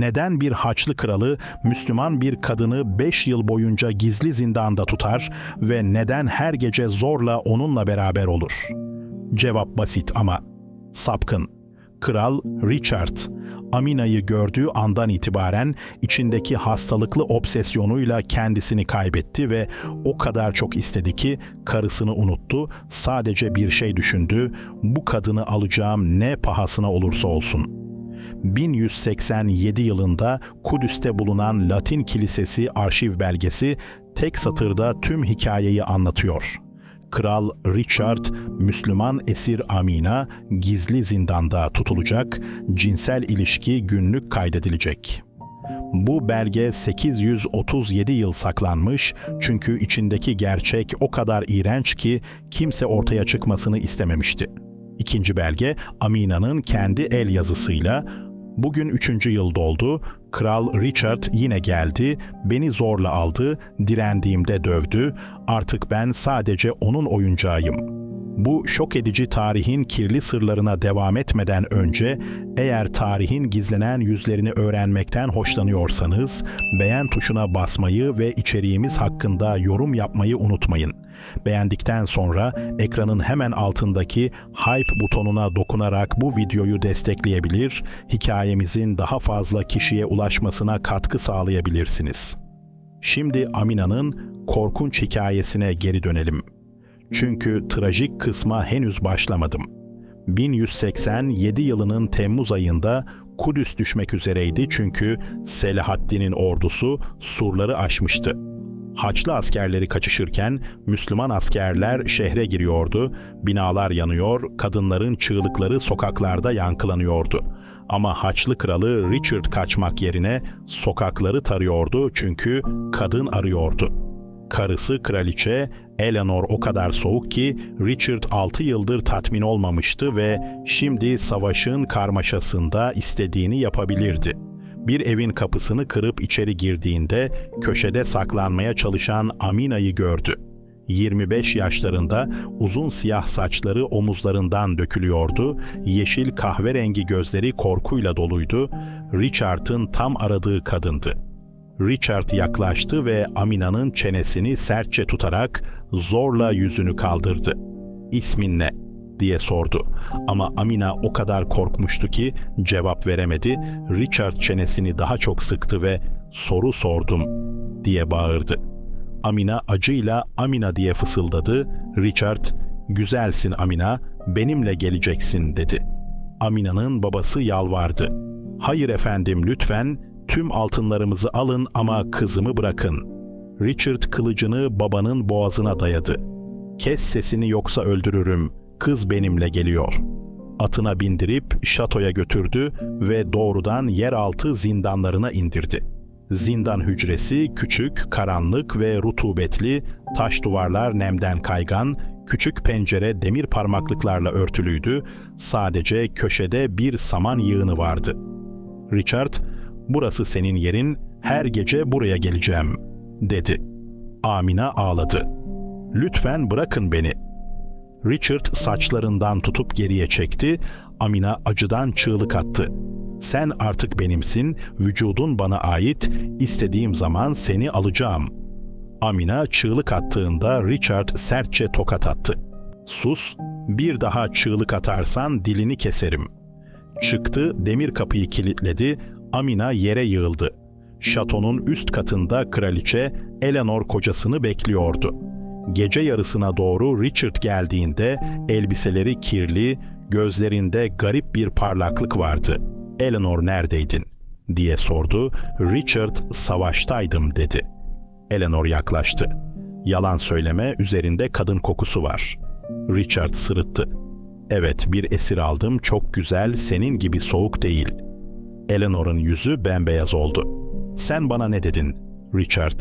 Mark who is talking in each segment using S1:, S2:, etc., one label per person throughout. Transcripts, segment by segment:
S1: Neden bir Haçlı kralı Müslüman bir kadını 5 yıl boyunca gizli zindanda tutar ve neden her gece zorla onunla beraber olur? Cevap basit ama sapkın. Kral Richard, Amina'yı gördüğü andan itibaren içindeki hastalıklı obsesyonuyla kendisini kaybetti ve o kadar çok istedi ki karısını unuttu, sadece bir şey düşündü, bu kadını alacağım ne pahasına olursa olsun.'' 1187 yılında Kudüs'te bulunan Latin Kilisesi arşiv belgesi tek satırda tüm hikayeyi anlatıyor. Kral Richard, Müslüman esir Amina gizli zindanda tutulacak, cinsel ilişki günlük kaydedilecek. Bu belge 837 yıl saklanmış çünkü içindeki gerçek o kadar iğrenç ki kimse ortaya çıkmasını istememişti. İkinci belge Amina'nın kendi el yazısıyla Bugün üçüncü yıl doldu. Kral Richard yine geldi, beni zorla aldı, direndiğimde dövdü. Artık ben sadece onun oyuncağıyım. Bu şok edici tarihin kirli sırlarına devam etmeden önce eğer tarihin gizlenen yüzlerini öğrenmekten hoşlanıyorsanız beğen tuşuna basmayı ve içeriğimiz hakkında yorum yapmayı unutmayın. Beğendikten sonra ekranın hemen altındaki hype butonuna dokunarak bu videoyu destekleyebilir, hikayemizin daha fazla kişiye ulaşmasına katkı sağlayabilirsiniz. Şimdi Amina'nın korkunç hikayesine geri dönelim. Çünkü trajik kısma henüz başlamadım. 1187 yılının Temmuz ayında Kudüs düşmek üzereydi çünkü Selahaddin'in ordusu surları aşmıştı. Haçlı askerleri kaçışırken Müslüman askerler şehre giriyordu, binalar yanıyor, kadınların çığlıkları sokaklarda yankılanıyordu. Ama Haçlı kralı Richard kaçmak yerine sokakları tarıyordu çünkü kadın arıyordu. Karısı kraliçe Eleanor o kadar soğuk ki Richard 6 yıldır tatmin olmamıştı ve şimdi savaşın karmaşasında istediğini yapabilirdi. Bir evin kapısını kırıp içeri girdiğinde köşede saklanmaya çalışan Amina'yı gördü. 25 yaşlarında uzun siyah saçları omuzlarından dökülüyordu, yeşil kahverengi gözleri korkuyla doluydu, Richard'ın tam aradığı kadındı. Richard yaklaştı ve Amina'nın çenesini sertçe tutarak zorla yüzünü kaldırdı. "İsmin ne?" diye sordu. Ama Amina o kadar korkmuştu ki cevap veremedi. Richard çenesini daha çok sıktı ve "Soru sordum." diye bağırdı. Amina acıyla Amina diye fısıldadı. Richard, "Güzelsin Amina, benimle geleceksin." dedi. Amina'nın babası yalvardı. "Hayır efendim, lütfen tüm altınlarımızı alın ama kızımı bırakın." Richard kılıcını babanın boğazına dayadı. "Kes sesini yoksa öldürürüm. Kız benimle geliyor." Atına bindirip şatoya götürdü ve doğrudan yeraltı zindanlarına indirdi. Zindan hücresi küçük, karanlık ve rutubetli, taş duvarlar nemden kaygan, küçük pencere demir parmaklıklarla örtülüydü, sadece köşede bir saman yığını vardı. Richard, burası senin yerin, her gece buraya geleceğim, dedi. Amina ağladı. Lütfen bırakın beni. Richard saçlarından tutup geriye çekti, Amina acıdan çığlık attı. Sen artık benimsin, vücudun bana ait, istediğim zaman seni alacağım. Amina çığlık attığında Richard sertçe tokat attı. Sus, bir daha çığlık atarsan dilini keserim. Çıktı, demir kapıyı kilitledi, Amina yere yığıldı. Şatonun üst katında kraliçe Eleanor kocasını bekliyordu. Gece yarısına doğru Richard geldiğinde elbiseleri kirli, gözlerinde garip bir parlaklık vardı. Eleanor neredeydin? diye sordu. Richard savaştaydım dedi. Eleanor yaklaştı. Yalan söyleme üzerinde kadın kokusu var. Richard sırıttı. Evet bir esir aldım çok güzel senin gibi soğuk değil. Eleanor'un yüzü bembeyaz oldu. Sen bana ne dedin? Richard,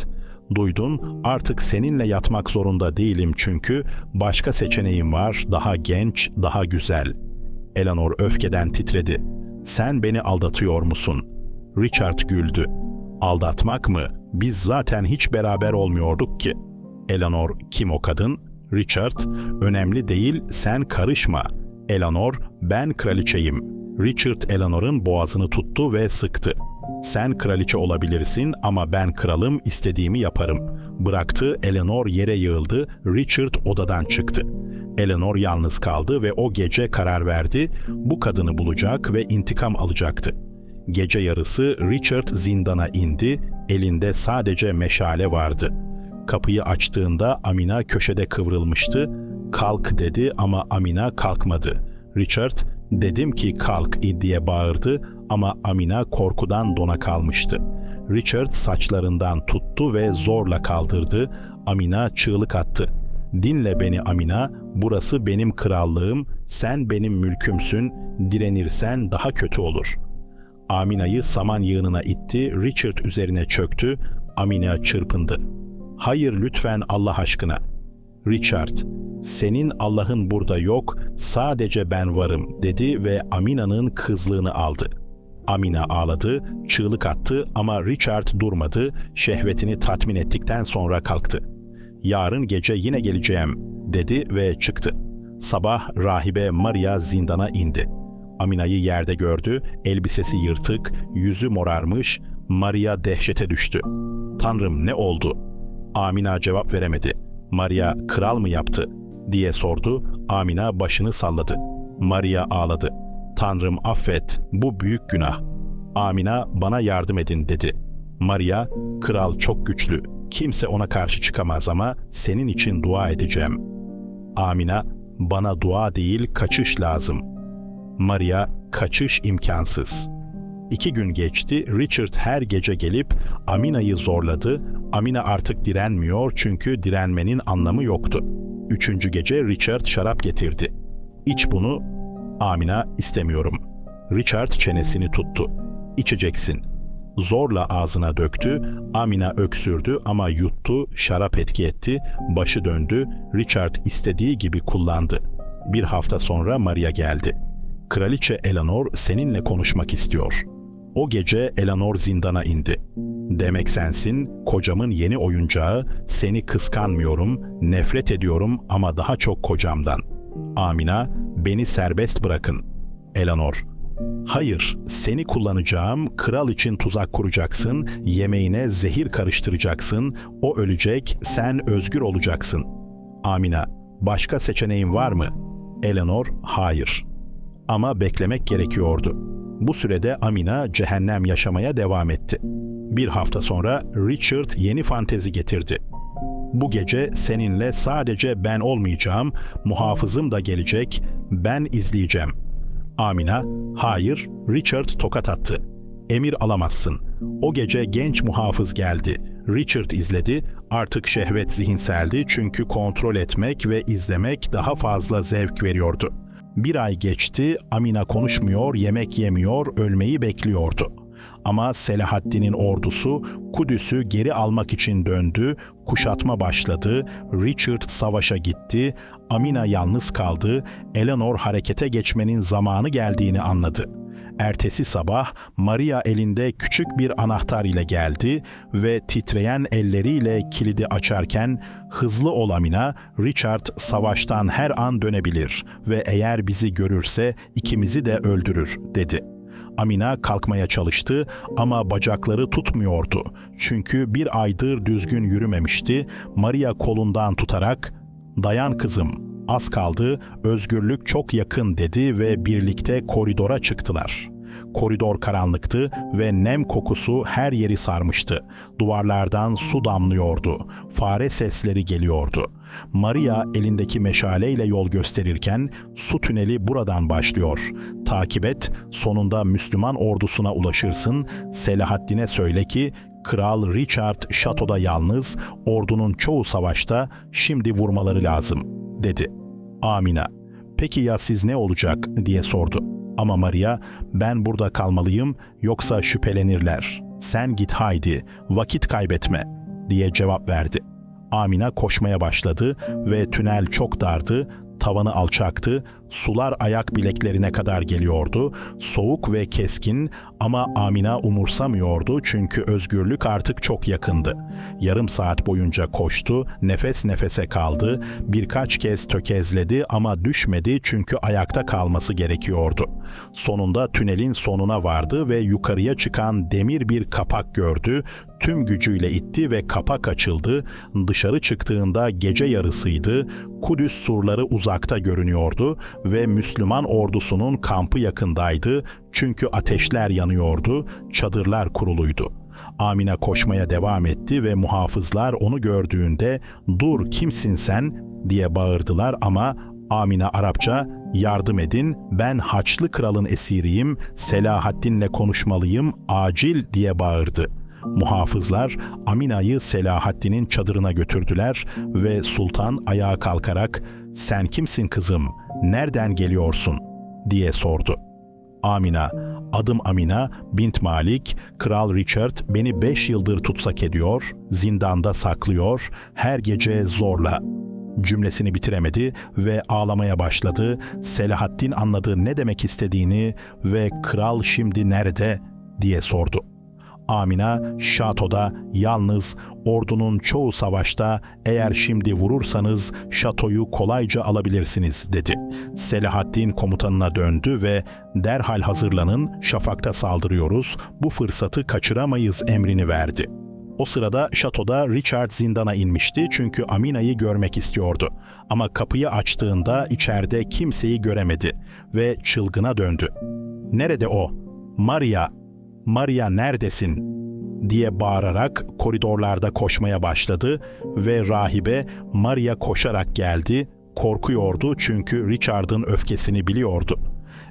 S1: duydun artık seninle yatmak zorunda değilim çünkü başka seçeneğim var daha genç, daha güzel. Eleanor öfkeden titredi. Sen beni aldatıyor musun? Richard güldü. Aldatmak mı? Biz zaten hiç beraber olmuyorduk ki. Eleanor kim o kadın? Richard, önemli değil sen karışma. Eleanor, ben kraliçeyim. Richard Eleanor'ın boğazını tuttu ve sıktı. Sen kraliçe olabilirsin ama ben kralım istediğimi yaparım. Bıraktı, Eleanor yere yığıldı, Richard odadan çıktı. Eleanor yalnız kaldı ve o gece karar verdi, bu kadını bulacak ve intikam alacaktı. Gece yarısı Richard zindana indi, elinde sadece meşale vardı. Kapıyı açtığında Amina köşede kıvrılmıştı. Kalk dedi ama Amina kalkmadı. Richard, dedim ki kalk diye bağırdı ama Amina korkudan dona kalmıştı. Richard saçlarından tuttu ve zorla kaldırdı. Amina çığlık attı. Dinle beni Amina, burası benim krallığım, sen benim mülkümsün, direnirsen daha kötü olur.'' Amina'yı saman yığınına itti, Richard üzerine çöktü, Amina çırpındı. Hayır lütfen Allah aşkına. Richard, senin Allah'ın burada yok, sadece ben varım dedi ve Amina'nın kızlığını aldı. Amina ağladı, çığlık attı ama Richard durmadı, şehvetini tatmin ettikten sonra kalktı. Yarın gece yine geleceğim dedi ve çıktı. Sabah rahibe Maria zindana indi.'' Amina'yı yerde gördü, elbisesi yırtık, yüzü morarmış, Maria dehşete düştü. Tanrım ne oldu? Amina cevap veremedi. Maria kral mı yaptı? Diye sordu. Amina başını salladı. Maria ağladı. Tanrım affet, bu büyük günah. Amina bana yardım edin dedi. Maria, kral çok güçlü, kimse ona karşı çıkamaz ama senin için dua edeceğim. Amina, bana dua değil kaçış lazım.'' Maria kaçış imkansız. İki gün geçti, Richard her gece gelip Amina'yı zorladı. Amina artık direnmiyor çünkü direnmenin anlamı yoktu. Üçüncü gece Richard şarap getirdi. İç bunu, Amina istemiyorum. Richard çenesini tuttu. İçeceksin. Zorla ağzına döktü, Amina öksürdü ama yuttu, şarap etki etti, başı döndü, Richard istediği gibi kullandı. Bir hafta sonra Maria geldi.'' Kraliçe Eleanor seninle konuşmak istiyor. O gece Eleanor zindana indi. Demek sensin, kocamın yeni oyuncağı, seni kıskanmıyorum, nefret ediyorum ama daha çok kocamdan. Amina, beni serbest bırakın. Eleanor, Hayır, seni kullanacağım, kral için tuzak kuracaksın, yemeğine zehir karıştıracaksın, o ölecek, sen özgür olacaksın. Amina, başka seçeneğin var mı? Eleanor, hayır ama beklemek gerekiyordu. Bu sürede Amina cehennem yaşamaya devam etti. Bir hafta sonra Richard yeni fantezi getirdi. Bu gece seninle sadece ben olmayacağım, muhafızım da gelecek, ben izleyeceğim. Amina, hayır, Richard tokat attı. Emir alamazsın. O gece genç muhafız geldi. Richard izledi, artık şehvet zihinseldi çünkü kontrol etmek ve izlemek daha fazla zevk veriyordu.'' Bir ay geçti, Amina konuşmuyor, yemek yemiyor, ölmeyi bekliyordu. Ama Selahaddin'in ordusu Kudüs'ü geri almak için döndü, kuşatma başladı, Richard savaşa gitti, Amina yalnız kaldı, Eleanor harekete geçmenin zamanı geldiğini anladı.'' Ertesi sabah Maria elinde küçük bir anahtar ile geldi ve titreyen elleriyle kilidi açarken hızlı ol Amina, Richard savaştan her an dönebilir ve eğer bizi görürse ikimizi de öldürür dedi. Amina kalkmaya çalıştı ama bacakları tutmuyordu. Çünkü bir aydır düzgün yürümemişti. Maria kolundan tutarak "Dayan kızım, az kaldı, özgürlük çok yakın dedi ve birlikte koridora çıktılar. Koridor karanlıktı ve nem kokusu her yeri sarmıştı. Duvarlardan su damlıyordu. Fare sesleri geliyordu. Maria elindeki meşaleyle yol gösterirken su tüneli buradan başlıyor. Takip et, sonunda Müslüman ordusuna ulaşırsın. Selahaddin'e söyle ki Kral Richard şatoda yalnız, ordunun çoğu savaşta, şimdi vurmaları lazım, dedi.'' Amina, peki ya siz ne olacak diye sordu. Ama Maria, ben burada kalmalıyım yoksa şüphelenirler. Sen git haydi, vakit kaybetme diye cevap verdi. Amina koşmaya başladı ve tünel çok dardı, tavanı alçaktı, Sular ayak bileklerine kadar geliyordu. Soğuk ve keskin ama Amina umursamıyordu çünkü özgürlük artık çok yakındı. Yarım saat boyunca koştu, nefes nefese kaldı, birkaç kez tökezledi ama düşmedi çünkü ayakta kalması gerekiyordu. Sonunda tünelin sonuna vardı ve yukarıya çıkan demir bir kapak gördü, tüm gücüyle itti ve kapak açıldı. Dışarı çıktığında gece yarısıydı. Kudüs surları uzakta görünüyordu ve Müslüman ordusunun kampı yakındaydı. Çünkü ateşler yanıyordu, çadırlar kuruluydu. Amina koşmaya devam etti ve muhafızlar onu gördüğünde "Dur kimsin sen?" diye bağırdılar ama Amina Arapça yardım edin ben Haçlı kralın esiriyim Selahaddin'le konuşmalıyım acil diye bağırdı. Muhafızlar Amina'yı Selahaddin'in çadırına götürdüler ve sultan ayağa kalkarak "Sen kimsin kızım? Nereden geliyorsun?" diye sordu. Amina, adım Amina, bint Malik, Kral Richard beni beş yıldır tutsak ediyor, zindanda saklıyor, her gece zorla. Cümlesini bitiremedi ve ağlamaya başladı. Selahaddin anladı ne demek istediğini ve kral şimdi nerede diye sordu. Amina şatoda yalnız ordunun çoğu savaşta eğer şimdi vurursanız şatoyu kolayca alabilirsiniz dedi. Selahaddin komutanına döndü ve derhal hazırlanın şafakta saldırıyoruz bu fırsatı kaçıramayız emrini verdi. O sırada şatoda Richard zindana inmişti çünkü Amina'yı görmek istiyordu. Ama kapıyı açtığında içeride kimseyi göremedi ve çılgına döndü. Nerede o? Maria Maria neredesin? diye bağırarak koridorlarda koşmaya başladı ve rahibe Maria koşarak geldi. Korkuyordu çünkü Richard'ın öfkesini biliyordu.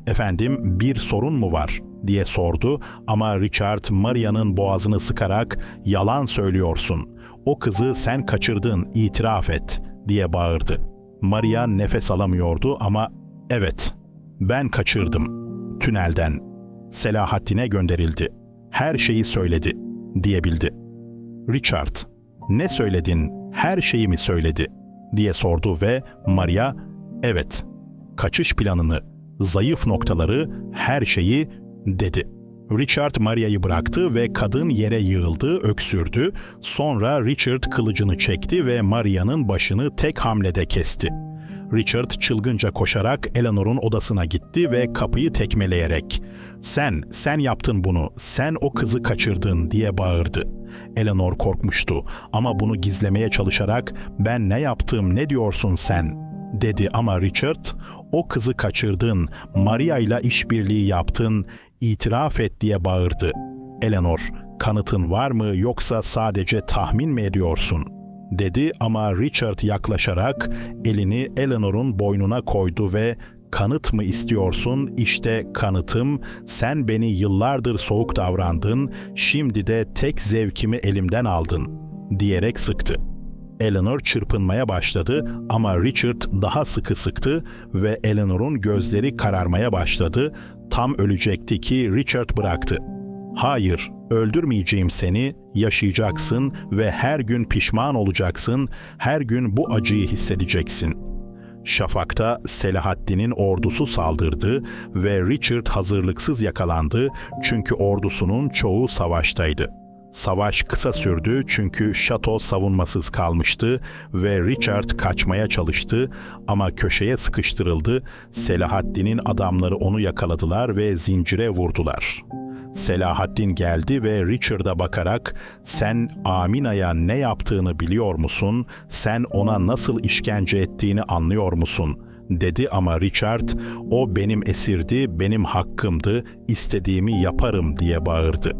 S1: Efendim bir sorun mu var diye sordu ama Richard Maria'nın boğazını sıkarak yalan söylüyorsun. O kızı sen kaçırdın itiraf et diye bağırdı. Maria nefes alamıyordu ama evet ben kaçırdım tünelden Selahaddin'e gönderildi. Her şeyi söyledi, diyebildi. Richard, ne söyledin, her şeyi mi söyledi, diye sordu ve Maria, evet, kaçış planını, zayıf noktaları, her şeyi, dedi. Richard Maria'yı bıraktı ve kadın yere yığıldı, öksürdü. Sonra Richard kılıcını çekti ve Maria'nın başını tek hamlede kesti. Richard çılgınca koşarak Eleanor'un odasına gitti ve kapıyı tekmeleyerek "Sen, sen yaptın bunu. Sen o kızı kaçırdın." diye bağırdı. Eleanor korkmuştu ama bunu gizlemeye çalışarak "Ben ne yaptım? Ne diyorsun sen?" dedi ama Richard "O kızı kaçırdın. Maria ile işbirliği yaptın. İtiraf et." diye bağırdı. Eleanor, "Kanıtın var mı yoksa sadece tahmin mi ediyorsun?" Dedi ama Richard yaklaşarak elini Eleanor'un boynuna koydu ve kanıt mı istiyorsun? İşte kanıtım. Sen beni yıllardır soğuk davrandın, şimdi de tek zevkimi elimden aldın." diyerek sıktı. Eleanor çırpınmaya başladı ama Richard daha sıkı sıktı ve Eleanor'un gözleri kararmaya başladı. Tam ölecekti ki Richard bıraktı. Hayır, öldürmeyeceğim seni, yaşayacaksın ve her gün pişman olacaksın, her gün bu acıyı hissedeceksin. Şafak'ta Selahaddin'in ordusu saldırdı ve Richard hazırlıksız yakalandı çünkü ordusunun çoğu savaştaydı. Savaş kısa sürdü çünkü şato savunmasız kalmıştı ve Richard kaçmaya çalıştı ama köşeye sıkıştırıldı. Selahaddin'in adamları onu yakaladılar ve zincire vurdular.'' Selahaddin geldi ve Richard'a bakarak sen Amina'ya ne yaptığını biliyor musun? Sen ona nasıl işkence ettiğini anlıyor musun?'' dedi ama Richard o benim esirdi, benim hakkımdı, istediğimi yaparım diye bağırdı.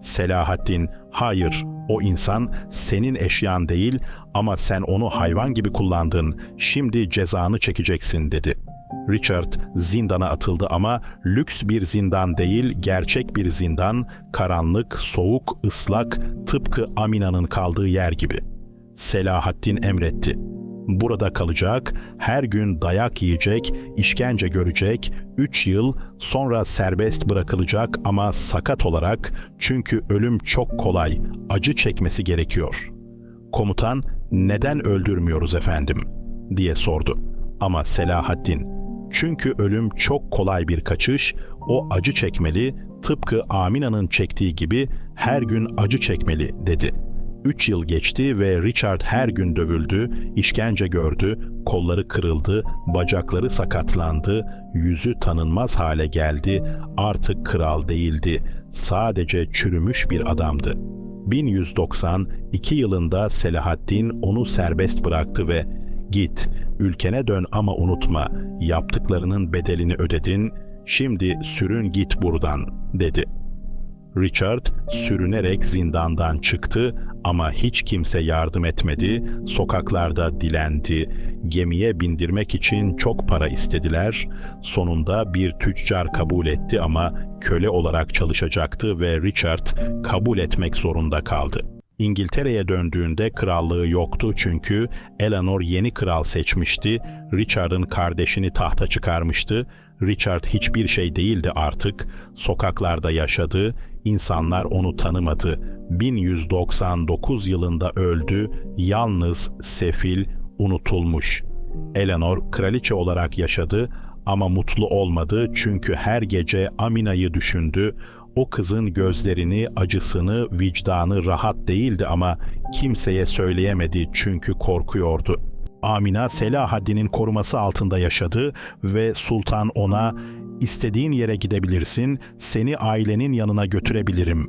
S1: Selahaddin hayır o insan senin eşyan değil ama sen onu hayvan gibi kullandın. Şimdi cezanı çekeceksin dedi.'' Richard zindana atıldı ama lüks bir zindan değil, gerçek bir zindan, karanlık, soğuk, ıslak, tıpkı Amina'nın kaldığı yer gibi. Selahaddin emretti. Burada kalacak, her gün dayak yiyecek, işkence görecek, üç yıl sonra serbest bırakılacak ama sakat olarak çünkü ölüm çok kolay, acı çekmesi gerekiyor. Komutan, neden öldürmüyoruz efendim? diye sordu. Ama Selahaddin, Çünkü ölüm çok kolay bir kaçış, o acı çekmeli, tıpkı Amina'nın çektiği gibi her gün acı çekmeli dedi. Üç yıl geçti ve Richard her gün dövüldü, işkence gördü, kolları kırıldı, bacakları sakatlandı, yüzü tanınmaz hale geldi, artık kral değildi, sadece çürümüş bir adamdı. 1192 yılında Selahaddin onu serbest bıraktı ve "Git, ülkene dön ama unutma, yaptıklarının bedelini ödedin, şimdi sürün git buradan." dedi. Richard sürünerek zindandan çıktı ama hiç kimse yardım etmedi, sokaklarda dilendi, gemiye bindirmek için çok para istediler. Sonunda bir tüccar kabul etti ama köle olarak çalışacaktı ve Richard kabul etmek zorunda kaldı. İngiltere'ye döndüğünde krallığı yoktu çünkü Eleanor yeni kral seçmişti, Richard'ın kardeşini tahta çıkarmıştı. Richard hiçbir şey değildi artık, sokaklarda yaşadı, insanlar onu tanımadı. 1199 yılında öldü, yalnız, sefil, unutulmuş. Eleanor kraliçe olarak yaşadı ama mutlu olmadı çünkü her gece Amina'yı düşündü. O kızın gözlerini, acısını, vicdanı rahat değildi ama kimseye söyleyemedi çünkü korkuyordu. Amina Selahaddin'in koruması altında yaşadı ve sultan ona istediğin yere gidebilirsin, seni ailenin yanına götürebilirim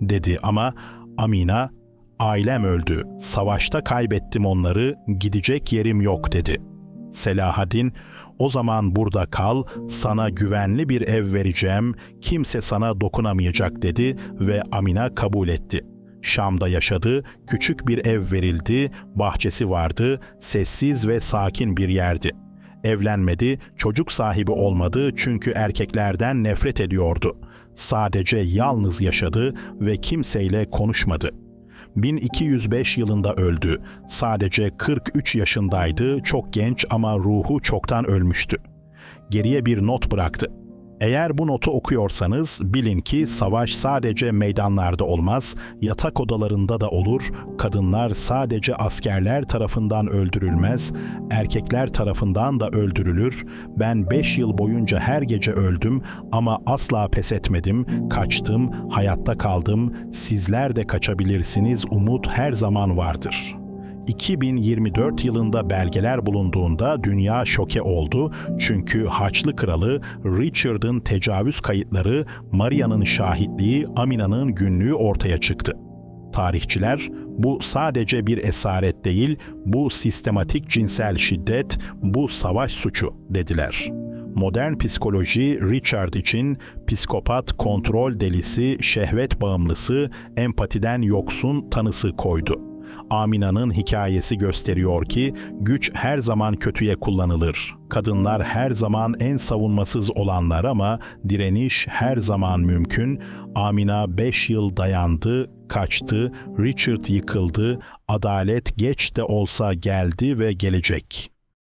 S1: dedi ama Amina ailem öldü, savaşta kaybettim onları, gidecek yerim yok dedi. Selahaddin o zaman burada kal, sana güvenli bir ev vereceğim, kimse sana dokunamayacak dedi ve Amina kabul etti. Şam'da yaşadı, küçük bir ev verildi, bahçesi vardı, sessiz ve sakin bir yerdi. Evlenmedi, çocuk sahibi olmadı çünkü erkeklerden nefret ediyordu. Sadece yalnız yaşadı ve kimseyle konuşmadı. 1205 yılında öldü. Sadece 43 yaşındaydı, çok genç ama ruhu çoktan ölmüştü. Geriye bir not bıraktı. Eğer bu notu okuyorsanız bilin ki savaş sadece meydanlarda olmaz, yatak odalarında da olur. Kadınlar sadece askerler tarafından öldürülmez, erkekler tarafından da öldürülür. Ben beş yıl boyunca her gece öldüm ama asla pes etmedim, kaçtım, hayatta kaldım. Sizler de kaçabilirsiniz, umut her zaman vardır.'' 2024 yılında belgeler bulunduğunda dünya şoke oldu çünkü Haçlı Kralı Richard'ın tecavüz kayıtları, Maria'nın şahitliği, Amina'nın günlüğü ortaya çıktı. Tarihçiler bu sadece bir esaret değil, bu sistematik cinsel şiddet, bu savaş suçu dediler. Modern psikoloji Richard için psikopat, kontrol delisi, şehvet bağımlısı, empatiden yoksun tanısı koydu. Amina'nın hikayesi gösteriyor ki güç her zaman kötüye kullanılır. Kadınlar her zaman en savunmasız olanlar ama direniş her zaman mümkün. Amina 5 yıl dayandı, kaçtı, Richard yıkıldı, adalet geç de olsa geldi ve gelecek.''